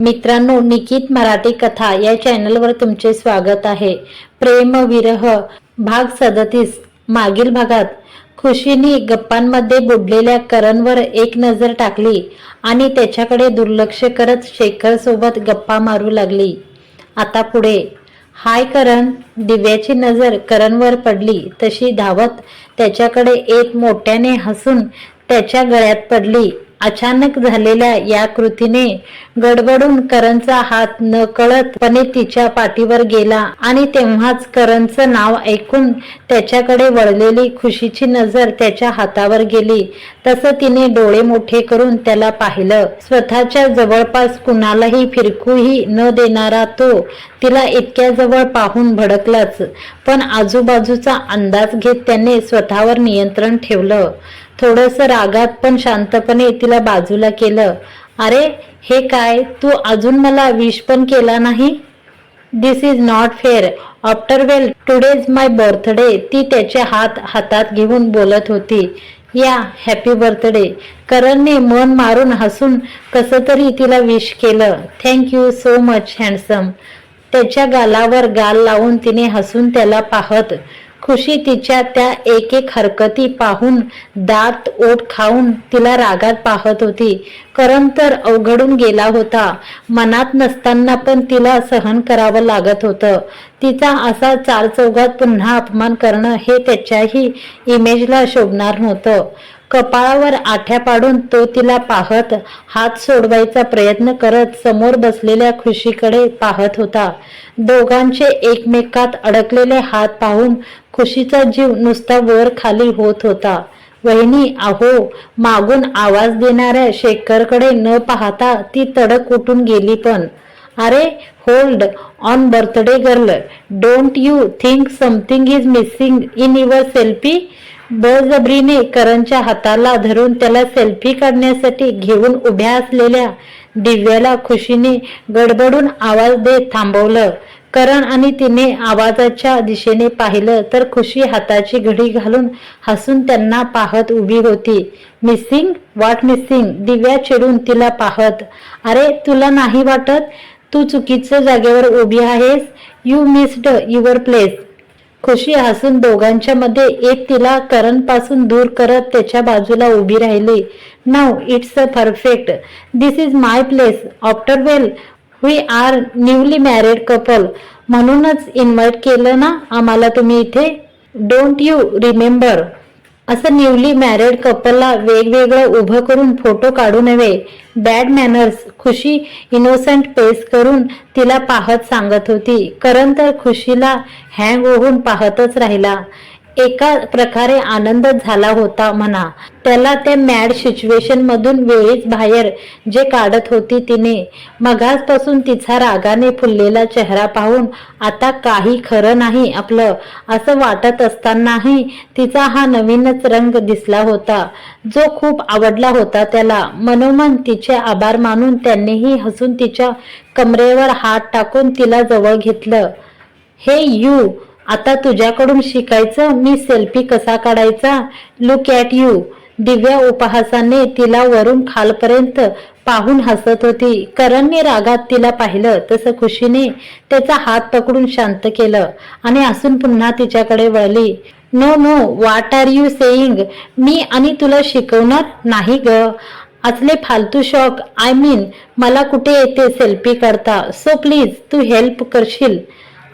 मित्रांनो निकित मराठी कथा या चॅनलवर तुमचे स्वागत आहे. प्रेम विरह भाग सदतीस मागील भागात खुशीने गप्पांमध्ये बुडलेल्या करणवर एक नजर टाकली आणि त्याच्याकडे दुर्लक्ष करत शेखर सोबत गप्पा मारू लागली. आता पुढे. हाय करण दिव्याची नजर करणवर पडली तशी धावत त्याच्याकडे एक मोठ्याने हसून त्याच्या गळ्यात पडली. अचानक झालेल्या या कृतीने गडबडून करणचा हात न कळतपणे तिच्या पाठीवर गेला आणि तेव्हाच करणचं नाव ऐकून त्याच्याकडे वळलेली खुशीची नजर त्याच्या हातावर गेली. तसं तिने डोळे मोठे करून त्याला पाहिलं. स्वतःच्या जवळपास कुणालाही फिरकूही न देणारा तो तिला इतक्या जवळ पाहून भडकलाच. पण आजूबाजूचा अंदाज घेत त्याने स्वतःवर नियंत्रण ठेवलं. थोडंसं रागात पण शांतपणे तिला बाजूला केलं. अरे हे काय? तू अजून मला विश पण केला नाही? This is not fair after all today's my birthday ती त्याचे हात हातात घेऊन बोलत होती. या हॅपी बर्थडे करणने मन मारून हसून कसं तरी तिला विश केलं. थँक्यू सो मच हँडसम त्याच्या गालावर गाल लावून तिने हसून त्याला पाहत खुशी तिच्या त्या एक एक हरकती पाहून दात ओठ खाऊन तिला रागात पाहत होती. करम तर अवघडून गेला होता. मनात नसताना पण तिला सहन करावं लागत होतं. तिचा असा चार चौघात पुन्हा अपमान करणं हे त्याच्याही इमेजला शोभणार नव्हतं. कपाळावर आठ्या पाडून तो तिला पाहत हात सोडवायचा प्रयत्न करत समोर बसलेल्या खुशीकडे पाहत होता. दोघांचे एकमेकात अडकलेले हात पाहून खुशीचा जीव नुसता वर खाली होत होता. वहिनी अहो मागून आवाज देणाऱ्या शेखरकडे न पाहता ती तडक उठून गेली पण. अरे hold on birthday girl don't you think something is missing in your selfie? बळजबरीने करणच्या हाताला धरून त्याला सेल्फी काढण्यासाठी घेऊन उभ्या असलेल्या दिव्याला खुशीने गडबडून आवाज देत थांबवलं. करण आणि तिने आवाजाच्या दिशेने पाहिलं तर खुशी हाताची घडी घालून हसून त्यांना पाहत उभी होती. मिसिंग वाट मिसिंग दिव्या चिडून तिला पाहत. अरे तुला नाही वाटत? तू चुकीच्या जागेवर उभी आहेस? You missed your place Khushi हसून दोघांच्या मध्ये एक तिला करणपासून दूर करत त्याच्या बाजूला उभी राहिली. नाव it's a perfect. This is my place after well we are newly married couple म्हणूनच इन्व्हाइट केलं ना आम्हाला तुम्ही इथे. डोंट यू रिमेंबर असं न्यूली मॅरिड कपलला वेगवेगळं उभं करून फोटो काढू नव्हे. Bad manners Khushi innocent face करून तिला पाहत सांगत होती. करण तर खुशीला हँग होऊन पाहतच राहिला. एका प्रकारे आनंद झाला होता म्हणा. त्याला त्या मॅड सिच्युएशन मधून वेळीच बाहेर जे काढत होती तिने. मगासपासून तिचा रागाने फुललेला चेहरा पाहून आता काही खरं नाही आपलं असं वाटत असतानाही तिचा हा नवीनच रंग दिसला होता. जो खूप आवडला होता त्याला. मनोमन तिचे आभार मानून त्यांनीही हसून तिच्या कमरेवर हात टाकून तिला जवळ घेतलं. हे यू आता तुझ्याकडून शिकायचं मी सेल्फी कसा काढायचा? लुक ॲट यू दिव्या उपहासाने तिला वरून खालपर्यंत पाहून हसत होती. करणने रागात तिला पाहिलं तसं खुशीने त्याचा हात पकडून शांत केलं आणि असून पुन्हा तिच्याकडे वळली. No no what are you saying मी आणि तुला शिकवणार नाही ग. असले फालतू शॉक आय मीन मला कुठे येते सेल्फी करता सो प्लीज तू हेल्प करशील.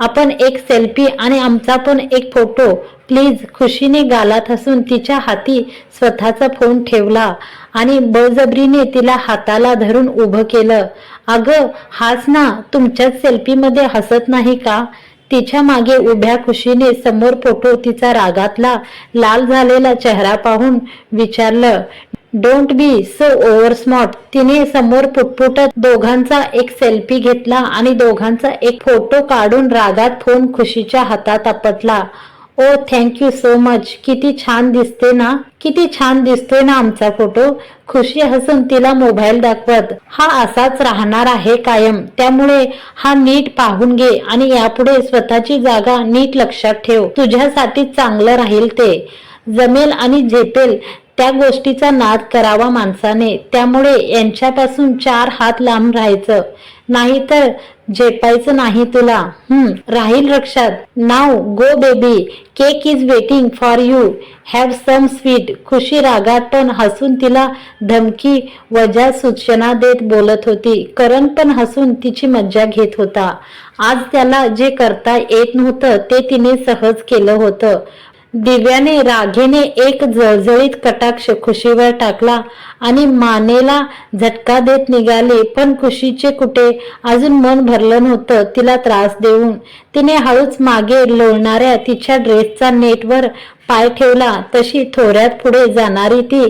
आपण एक सेल्फी आणि आमचा पण एक फोटो प्लीज खुशीने गालात हसून तिच्या हाती स्वतःचा फोन ठेवला आणि बळजबरीने तिला हाताला धरून उभं केलं. अगं हाच ना तुमच्याच सेल्फीमध्ये हसत नाही का? तिच्यामागे उभ्या खुशीने समोर फोटो तिचा रागातला लाल झालेला चेहरा पाहून विचारलं don't be so over smart तिने समोर पुटपुटत दोघांचा एक सेल्फी घेतला आणि दोघांचा एक फोटो काढून रागात फोन खुशीच्या हातात आपटला. ओ थँक्यू सो मच किती छान दिसते ना? किती छान दिसतोय ना आमचा फोटो खुशी हसून तिला मोबाईल दाखवत. हा असाच राहणार आहे कायम. त्यामुळे हा नीट पाहून घे आणि यापुढे स्वतःची जागा नीट लक्षात ठेव. तुझ्यासाठी चांगलं राहील ते. जमेल आणि झेपेल. त्या गोष्टीचा नाद करावा माणसाने. त्यामुळे यांच्यापासून चार हात लांब राहायचं. नाहीतर झेपायचं नाही तुला. हम्म राहील रक्षात नाव go baby. Cake is waiting for you. Have some sweet. Khushi रागात पण हसून तिला धमकी वजा सूचना देत बोलत होती. करण पण हसून तिची मज्जा घेत होता. आज त्याला जे करता येत नव्हतं ते तिने सहज केलं होतं. दिव्याने राघेने एक जळजळीत कटाक्ष खुशीवर टाकला आणि मानेला झटका देत निघाले. पण खुशीचे कुठे? अजून मन भरलं नव्हतं. तिला त्रास देऊन तिने हळूच मागे लोळणाऱ्या तिच्या ड्रेसचा नेटवर पाय ठेवला तशी थोड्यात पुढे जाणारी ती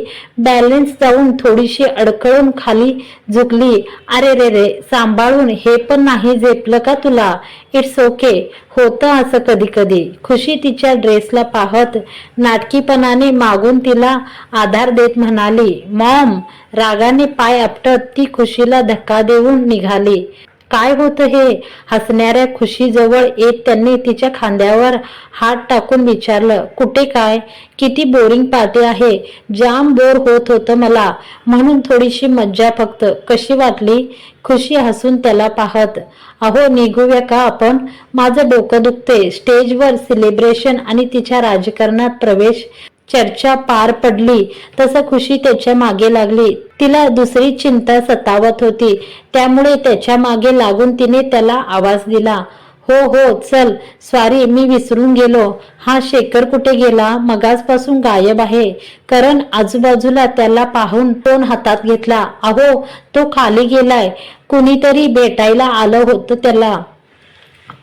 बॅलन्स जाऊन थोडीशी अडकळून खाली झुकली. अरे रे रे सांभाळून हे पण नाही झेपलं का तुला? इट्स ओके होतं असं कधी कधी खुशी तिच्या ड्रेसला पाहत नाटकीपणाने मागून तिला आधार देत म्हणाली मॉम रागाने पाय आपटत ती खुशीला धक्का देऊन निघाली. काय होतं हे? हसणाऱ्या खुशीजवळ येत त्यांनी तिच्या खांद्यावर हात टाकून विचारलं कुठे काय? किती बोरिंग पार्टी आहे. जाम बोर होत होतं मला. म्हणून थोडीशी मज्जा फक्त. कशी वाटली? खुशी हसून त्याला पाहत. अहो निघूया का आपण? माझं डोकं दुखते स्टेजवर सेलिब्रेशन आणि तिच्या राजकारणात प्रवेश चर्चा पार पडली. तसं खुशी त्याच्यामागे लागली. तिला दुसरी चिंता सतावत होती. त्यामुळे त्याच्यामागे लागून तिने त्याला आवाज दिला. हो हो चल. स्वारी मी विसरून गेलो. हा शेखर कुठे गेला? मगासपासून गायब आहे. कारण आजूबाजूला त्याला पाहून फोन हातात घेतला. अहो तो खाली गेलाय. कुणीतरी भेटायला आलं होतं त्याला.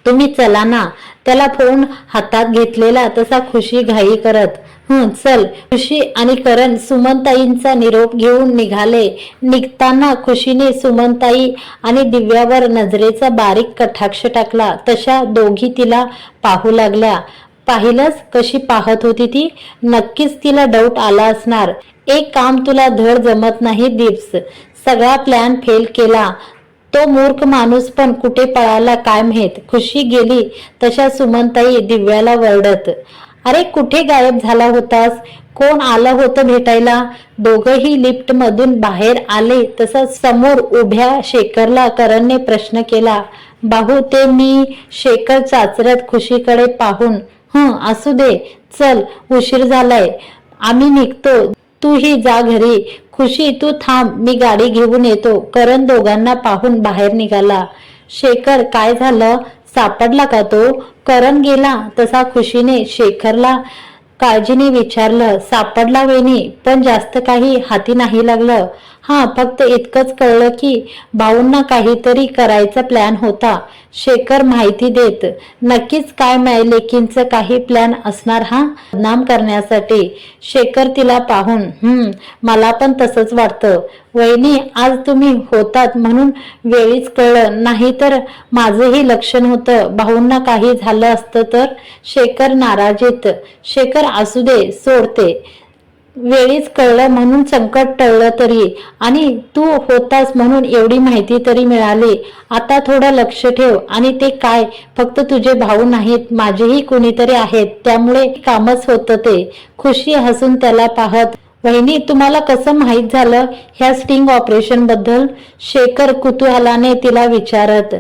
तुम्ही चला ना. त्याला फोन हातात घेतलेला तसा खुशी घाई करत. हं चल. खुशी आणि करण सुमनताईंचा निरोप घेऊन निघाले. निघताना खुशीने सुमनताई आणि दिव्यावर नजरेचा बारीक कटाक्ष टाकला. तशा दोघी तिला पाहू लागल्या. पाहिलंच कशी पाहत होती ती? नक्कीच तिला डाऊट आला असणार. एक काम तुला धड जमत नाही दिप्स. सगळा प्लॅन फेल केला. तो मूर्ख माणूस पण कुठे पळाला काय माहीत? खुशी गेली तशा सुमनताई दिव्याला वरडत. अरे कुठे गायब झाला होतास? कोण आलं होतं भेटायला? दोघही लिफ्ट मधून बाहेर आले तसंच समोर उभ्या शेखरला करणने प्रश्न केला. बाहू ते मी शेखर चाचरत खुशीकडे पाहून. हं असू दे चल उशीर झालाय. आम्ही निघतो. तूही जा घरी. खुशी तू थांब मी गाडी घेऊन येतो. करण दोघांना पाहून बाहेर निघाला. शेखर काय झालं? सापडला का तो? करण गेला. तसा खुशीने शेखरला काळजीने विचारलं सापडला वेणी पण जास्त काही हाती नाही लागलं. हा फक्त इतकंच कळलं की भाऊंना काहीतरी करायचा प्लॅन होता. शेखर माहिती देत नक्कीच काय मायलेकींचं काही प्लॅन असणार हा? बदनाम करण्यासाठी. शेखर तिला पाहून हम्म मला पण तसंच वाटतं. वहिनी आज तुम्ही होतात म्हणून वेळीच कळलं. नाही तर माझंही लक्षण होतं. भाऊंना काही झालं असतं तर शेखर नाराजीत शेखर असू दे सोडते. वेळीच कळलं म्हणून संकट टळलं तरी. आणि तू होतास म्हणून एवढी माहिती तरी मिळाली. आता थोडं लक्ष ठेव. आणि ते काय? फक्त तुझे भाऊ नाहीत. माझेही कुणीतरी आहेत. त्यामुळे कामच होतं ते. खुशी हसून त्याला पाहत वहिनी तुम्हाला कसं माहीत झालं ह्या स्टिंग ऑपरेशनबद्दल शेखर कुतूहलाने तिला विचारत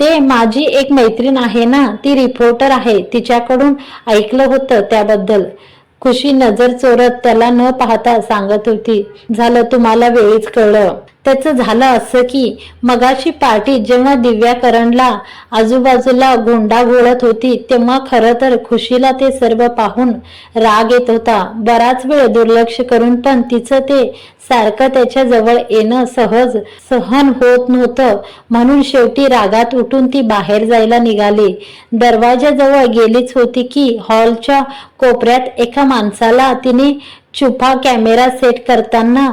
ते माझी एक मैत्रीण आहे ना? ती रिपोर्टर आहे. तिच्याकडून ऐकलं होतं त्याबद्दल. खुशी नजर चोरत त्याला न पाहता सांगत होती झालं तुम्हाला वेळीच कळलं. त्याचं झालं असं की मगाशी पार्टी जेव्हा दिव्याकरणला आजूबाजूला गोंडा घोळत होती तेव्हा खरं तर खुशीला ते सर्व पाहून राग येत होता. बराच वेळ दुर्लक्ष करून पण तिचं ते सारखं त्याच्याजवळ येणं सहज सहन होत नव्हतं. म्हणून शेवटी रागात उठून ती बाहेर जायला निघाली. दरवाजाजवळ गेलीच होती की हॉलच्या कोपऱ्यात एका माणसाला तिने छुपा कॅमेरा सेट करताना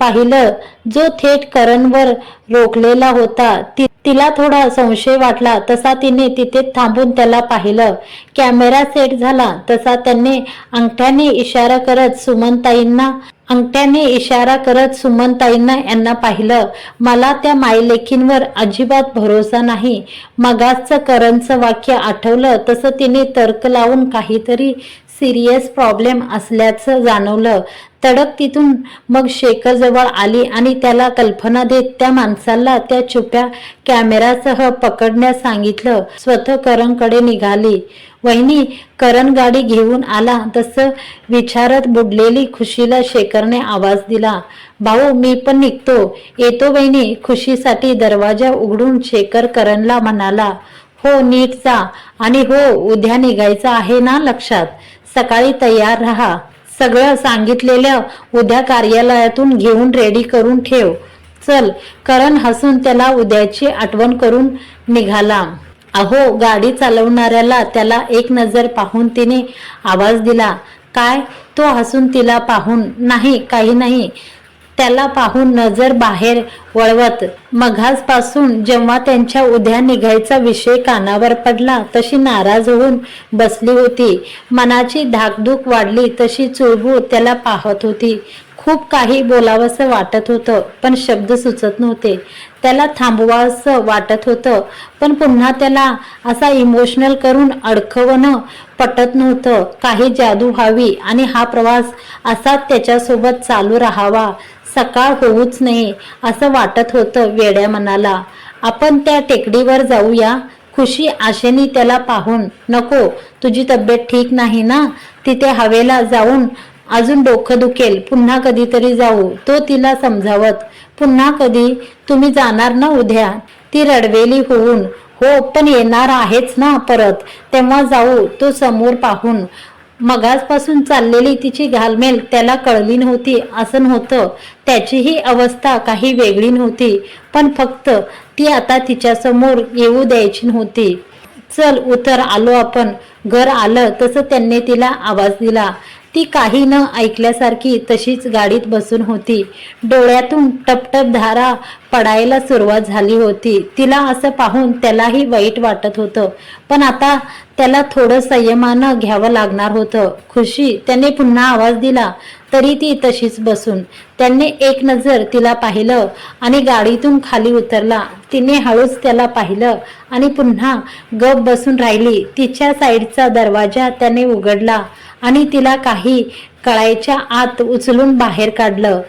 पाहिलं. जो थेट करणवर रोखलेला होता ति तिला थोडा संशय वाटला. तसा तिने तिथे थांबून त्याला पाहिलं. कॅमेरा सेट झाला. तसा त्यांनी अंगठ्याने इशारा करत सुमनताईंना अंगठ्याने इशारा करत सुमनताईंना यांना पाहिलं. मला त्या मायलेखींवर अजिबात भरोसा नाही. मगासचं करणचं वाक्य आठवलं. तसं तिने तर्क लावून काहीतरी सिरियस प्रॉब्लेम असल्याचं जाणवलं. तडक तिथून मग शेखर जवळ आली आणि त्याला कल्पना देत त्या माणसाला त्या छुप्या कॅमेरासह पकडण्यास सांगितलं. स्वतः करणकडे निघाली. वहिनी करण गाडी घेऊन आला. तसं विचारत बुडलेली खुशीला शेखरने आवाज दिला. भाऊ मी पण निघतो. येतो वहिनी. खुशीसाठी दरवाजा उघडून शेखर करणला म्हणाला हो नीट जा. आणि हो उद्या निघायचं आहे ना लक्षात. सकाळी तयार राहा. सगळं सांगितलेलं उद्या कार्यालयातून घेऊन रेडी करून ठेव. चल करण हसून त्याला उद्याची आठवण करून निघाला. अहो गाडी चालवणाऱ्याला त्याला एक नजर पाहून तिने आवाज दिला. काय? तो हसून तिला पाहून. नाही काही नाही. त्याला पाहून नजर बाहेर वळवत. मघासपासून जेव्हा त्यांच्या उद्या निघायचा विषय कानावर पडला तशी नाराज होऊन बसली होती. मनाची धाकधूक वाढली तशी चुळबुळ त्याला पाहत होती. खूप काही बोलावंसं वाटत होतं पण शब्द सुचत नव्हते. त्याला थांबवावंसं वाटत होतं. पण पुन्हा त्याला असा इमोशनल करून अडकवणं पटत नव्हतं. काही जादू व्हावी आणि हा प्रवास असाच त्याच्यासोबत चालू राहावा. सकाळ होऊच नये असं वाटत होतं वेड्या मनाला. आपण त्या टेकडीवर जाऊया. खुशी आशेने त्याला पाहून नको तुझी तब्येत ठीक नाही ना? तिथे हवेला जाऊन अजून डोकं दुखेल. पुन्हा कधीतरी जाऊ. तो तिला समजावत पुन्हा कधी तुम्ही जाणार ना उद्या? ती रडवेली होऊन हो पण येणार आहेच ना परत. तेव्हा जाऊ तो समोर पाहून. मगासपासून चाललेली तिची घालमेल त्याला कळली नव्हती असं नव्हतं. त्याचीही अवस्था काही वेगळी नव्हती. पण फक्त ती आता तिच्यासमोर येऊ द्यायची नव्हती. चल उतर आलो आपण. घर आलं तसं त्यांनी तिला आवाज दिला. ती काही न ऐकल्यासारखी तशीच गाडीत बसून होती. डोळ्यातून टपटप धारा पडायला सुरुवात झाली होती. तिला असं पाहून त्यालाही वाईट वाटत होतं. पण आता त्याला थोडं संयमानं घ्यावं लागणार होतं. खुशी त्याने पुन्हा आवाज दिला. तरी ती तशीच बसून. त्याने एक नजर तिला पाहिलं आणि गाडीतून खाली उतरला. तिने हळूच त्याला पाहिलं आणि पुन्हा गप बसून राहिली. तिच्या साईडचा दरवाजा त्याने उघडला आणि तिला काही कळायच्या आत उचलून बाहेर काढलं.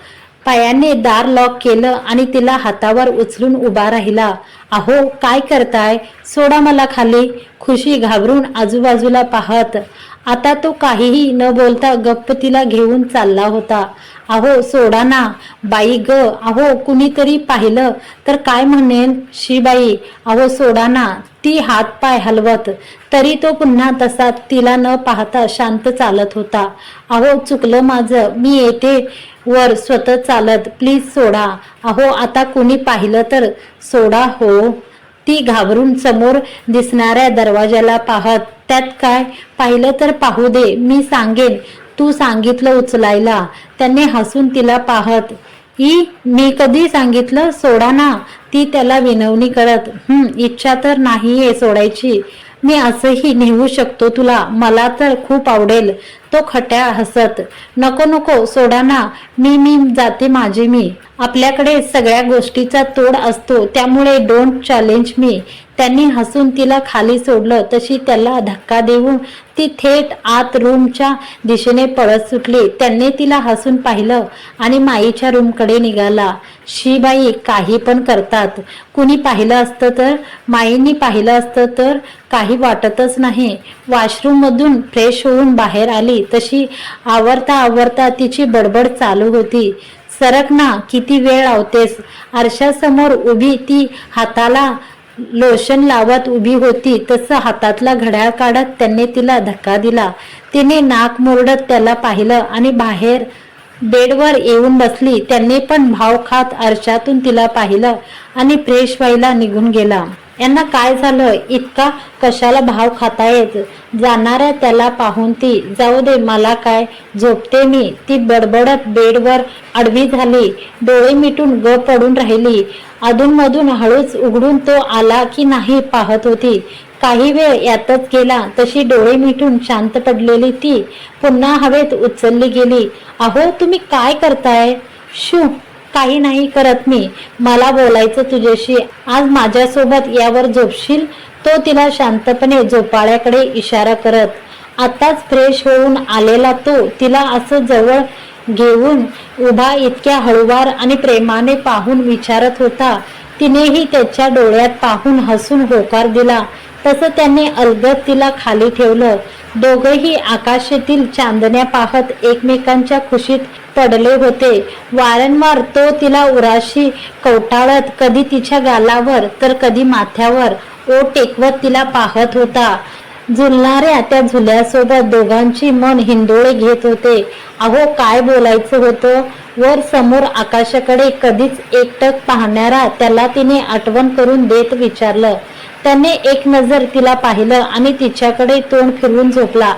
पायाने दार लॉक केलं आणि तिला हातावर उचलून उभा राहिला. अहो काय करताय? सोडा मला खाली. खुशी घाबरून आजूबाजूला पाहत. आता तो काहीही न बोलता गप्प तिला घेऊन चालला होता. अहो सोडा ना. बाई ग. अहो कुणीतरी पाहिलं तर काय म्हणेन? शी बाई. अहो सोडा ना. ती हात पाय हलवत. तरी तो पुन्हा तसा तिला न पाहता शांत चालत होता. अहो चुकलं माझं. मी येते. वर स्वतः चालत. प्लीज सोडा. अहो आता कुणी पाहिलं तर सोडा हो. ती घाबरून समोर दिसणाऱ्या दरवाजाला पाहत त्यात काय? पाहिलं तर पाहू दे मी सांगेन. तू सांगितलं उचलायला. त्याने हसून तिला पाहत ई मी कधी सांगितलं? सोडा ना. ती त्याला विनवणी करत हम्म इच्छा तर नाहीये सोडायची. मी असंही नेऊ शकतो तुला. मला तर खूप आवडेल. तो खट्या हसत. नको नको सोडा ना. मी मी जाते माझे मी. आपल्याकडे सगळ्या गोष्टीचा तोड असतो. त्यामुळे डोंट चॅलेंज मी त्यांनी हसून तिला खाली सोडलं. तशी त्याला धक्का देऊन ती थेट आत रूमच्या दिशेने पळत सुटली. त्यांनी तिला हसून पाहिलं आणि माईच्या रूमकडे निघाला. शीबाई काही पण करतात. कुणी पाहिलं असतं तर? माईंनी पाहिलं असतं तर काही वाटतच नाही. वॉशरूममधून फ्रेश होऊन बाहेर आली. तशी आवरता आवरता तिची बडबड चालू होती. सरक ना किती वेळ आवतेस? आरशासमोर उभी ती हाताला लोशन लावत उभी होती तसं हातातला घड्याळ काढत त्यांनी तिला धक्का दिला. तिने नाक मोरडत त्याला पाहिलं आणि बाहेर बेडवर येऊन बसली. त्यांनी पण भाव खात आरशातून तिला पाहिलं आणि फ्रेश व्हायला निघून गेला. यांना काय झालं? इतका कशाला भाव खातायत जाणाऱ्या त्याला पाहून ती जाऊ दे मला काय? झोपते मी. ती बडबडत बेडवर आडवी झाली. डोळे मिटून ग पडून राहिली. अधूनमधून हळूच उघडून तो आला की नाही पाहत होती. काही वेळ यातच गेला. तशी डोळे मिटून शांत पडलेली ती. पुन्हा हवेत उचलली गेली. अहो तुम्ही काय करताय? शू काही नाही करत मी. मला बोलायचं तुझ्याशी. आज माझ्यासोबत यावर झोपशील? तो तिला शांतपणे झोपाळ्याकडे इशारा करत. आताच फ्रेश होऊन आलेला तो तिला असं जवळ घेऊन उभा इतक्या हळुवार आणि प्रेमाने पाहून विचारत होता. तिनेही त्याच्या डोळ्यात पाहून हसून होकार दिला. तसं त्याने अलगद तिला खाली ठेवलं. दोघंही आकाशातील चांदण्या पाहत एकमेकांच्या खुशीत पडले होते. वारंवार तो तिला उराशी कवटाळत कधी तिच्या गालावर तर कधी माथ्यावर ओ टेकवत तिला पाहत होता. झुलणाऱ्या त्या झुल्यासोबत दोघांची मन हिंदोळे घेत होते. अहो काय बोलायचं होतं? वर समोर आकाशाकडे कधीच एकटक पाहणारा त्याला तिने आठवण करून देत विचारलं. त्याने एक नजर तिला पाहिलं आणि तिच्याकडे तोंड फिरवून झोपला.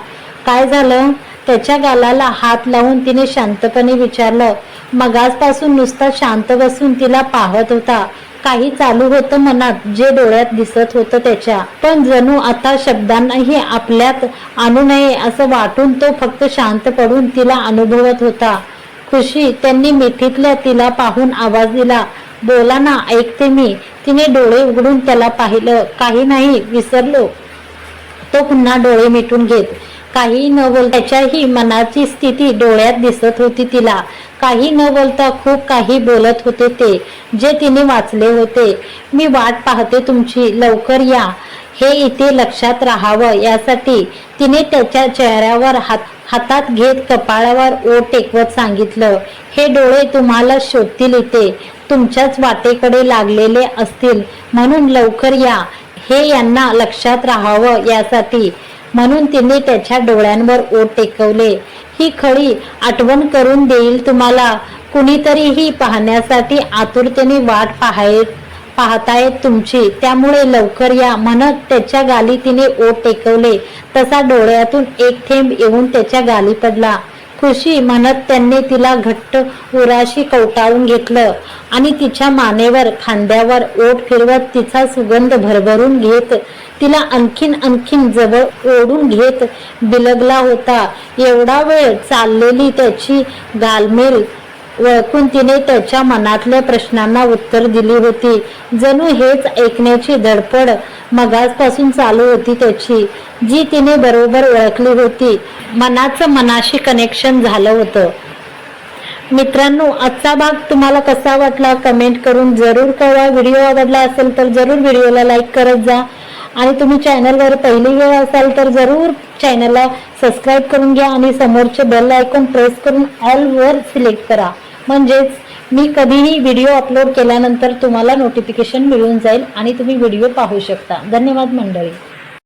काय झालं? त्याच्या गालाला हात लावून तिने शांतपणे विचारलं. मगासपासून नुसता शांत बसून तिला पाहत होता. काही चालू होतं मनात जे डोळ्यात दिसत होतं त्याच्या. पण जणू आता शब्दांनाही आपल्यात आणू नये असं वाटून तो फक्त शांत पडून तिला अनुभवत होता. खुशी त्यांनी मिठीतल्या तिला पाहून आवाज दिला. बोला ना ऐकते मी. तिने डोळे उघडून त्याला पाहिलं. काही नाही विसरलो. तो पुन्हा डोळे मिटून घेत. काही न बोलत्याच्याही मनाची स्थिती डोळ्यात दिसत होती तिला. काही न बोलता खूप काही बोलत होते ते जे तिने वाचले होते. मी वाट पाहते तुमची लवकर या. हे इथे लक्षात राहावं. यासाठी तिने त्याच्या चेहऱ्यावर हात हातात घेत कपाळावर ओट टेकवत सांगितलं. हे डोळे तुम्हाला शोधतील इथे. तुमच्याच वाटेकडे लागलेले असतील. म्हणून लवकर या. हे यांना लक्षात राहावं यासाठी. म्हणून तिने त्याच्या डोळ्यांवर ओट टेकवले. ही खळी आठवण करून देईल तुम्हाला. कुणीतरीही पाहण्यासाठी आतुरतेने वाट पाहाय पाहतायत तुमची. त्यामुळे लवकर या म्हणत त्याच्या गाली तिने ओठ टेकवले. तसा डोळ्यातून एक थेंब येऊन त्याच्या गाली पडला. खुशी म्हणत त्यांनी तिला घट्ट उराशी कवटाळून घेतलं आणि तिच्या मानेवर खांद्यावर ओठ फिरवत तिचा सुगंध भरभरून घेत तिला आणखीन आणखीन जवळ ओढून घेत बिलगला होता. एवढा वेळ चाललेली त्याची गालमेल ओळखून तिने त्याच्या मनातल्या प्रश्नांना उत्तर दिली होती. जणू हेच ऐकण्याची धडपड मगासपासून चालू होती त्याची जी तिने बरोबर ओळखली होती. मनाचं मनाशी कनेक्शन झालं होतं. मित्रांनो आजचा भाग तुम्हाला कसा वाटला? कमेंट करून जरूर कळवा. व्हिडिओ आवडला असेल तर जरूर व्हिडिओला लाईक करत जा. आणि तुम्ही चॅनलवर पहिली वेळ असाल तर जरूर चॅनलला सबस्क्राईब करून घ्या आणि समोरचे बेल आयकॉन प्रेस करून ऑलवर सिलेक्ट करा. म्हणजेच मी कधीही व्हिडिओ अपलोड केल्यानंतर तुम्हाला नोटिफिकेशन मिळून जाईल आणि तुम्ही व्हिडिओ पाहू शकता. धन्यवाद मंडळी.